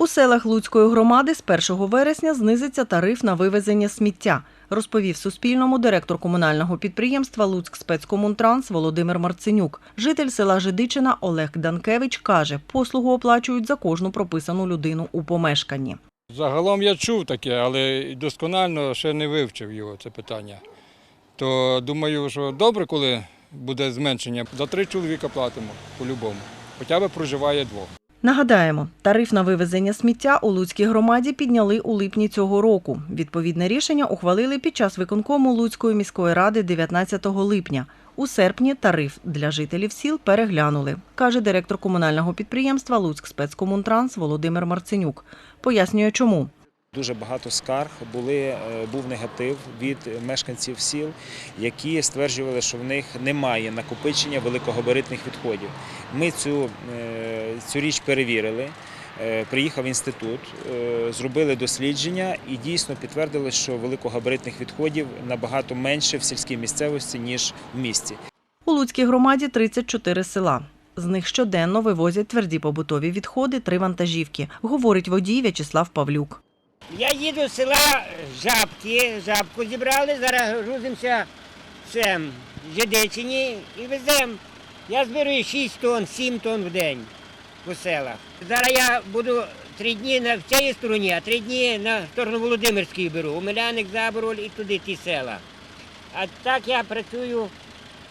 У селах Луцької громади з 1 вересня знизиться тариф на вивезення сміття, розповів Суспільному директор комунального підприємства Луцьк спецкомунтранс Володимир Марценюк. Житель села Жидичина Олег Данкевич каже, послугу оплачують за кожну прописану людину у помешканні. Загалом я чув таке, але досконально ще не вивчив його це питання. То думаю, що добре, коли буде зменшення. За три чоловіка платимо по-любому. Хоча б проживає двох. Нагадаємо, тариф на вивезення сміття у Луцькій громаді підняли у липні цього року. Відповідне рішення ухвалили під час виконкому Луцької міської ради 19 липня. У серпні тариф для жителів сіл переглянули, каже директор комунального підприємства Луцьк спецкомунтранс Володимир Марценюк. Пояснює, чому. Дуже багато скарг були, е, був негатив від мешканців сіл, які стверджували, що в них немає накопичення великогабаритних відходів. Ми цю, е, цю річ перевірили. Е, Приїхав інститут, зробили дослідження і дійсно підтвердили, що великогабаритних відходів набагато менше в сільській місцевості, ніж в місті. У Луцькій громаді 34 села. З них щоденно вивозять тверді побутові відходи три вантажівки, говорить водій В'ячеслав Павлюк. Я їду з села Жабки, жабку зібрали, зараз грузимося в Жидичині і веземо. Я зберу 6 тонн, 7 тонн в день по селах. Зараз я буду три дні на в цій стороні, а три дні на сторону Володимирської беру. Умиляник, Забороль і туди ті села. А так я працюю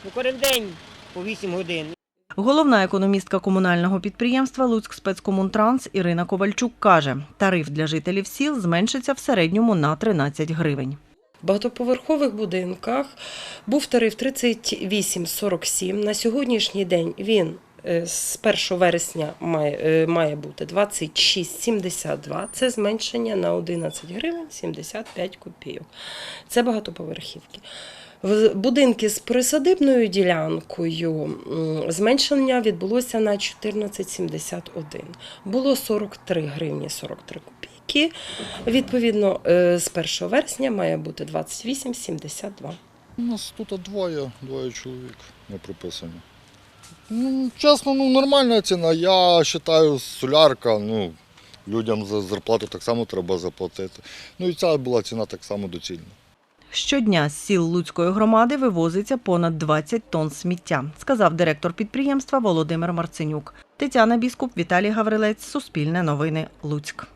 ну, кожен день по 8 годин. Головна економістка комунального підприємства Луцьк спецкомунтранс Ірина Ковальчук каже, тариф для жителів сіл зменшиться в середньому на 13 гривень. В багатоповерхових будинках був тариф 38,47. На сьогоднішній день він з 1 вересня має, е, має бути 26,72. Це зменшення на 11 гривень 75 копійок. Це багатоповерхівки. В будинки з присадибною ділянкою зменшення відбулося на 14,71. Було 43 гривні 43 копійки. Відповідно, е, з 1 вересня має бути 28,72. У нас тут двоє, двоє чоловік не прописані. Ну, чесно, ну нормальна ціна. Я вважаю, солярка, ну, людям за зарплату так само треба заплатити. Ну і ця була ціна так само доцільна. Щодня з сіл Луцької громади вивозиться понад 20 тонн сміття, сказав директор підприємства Володимир Марценюк. Тетяна Біскуп, Віталій Гаврилець, Суспільне новини, Луцьк.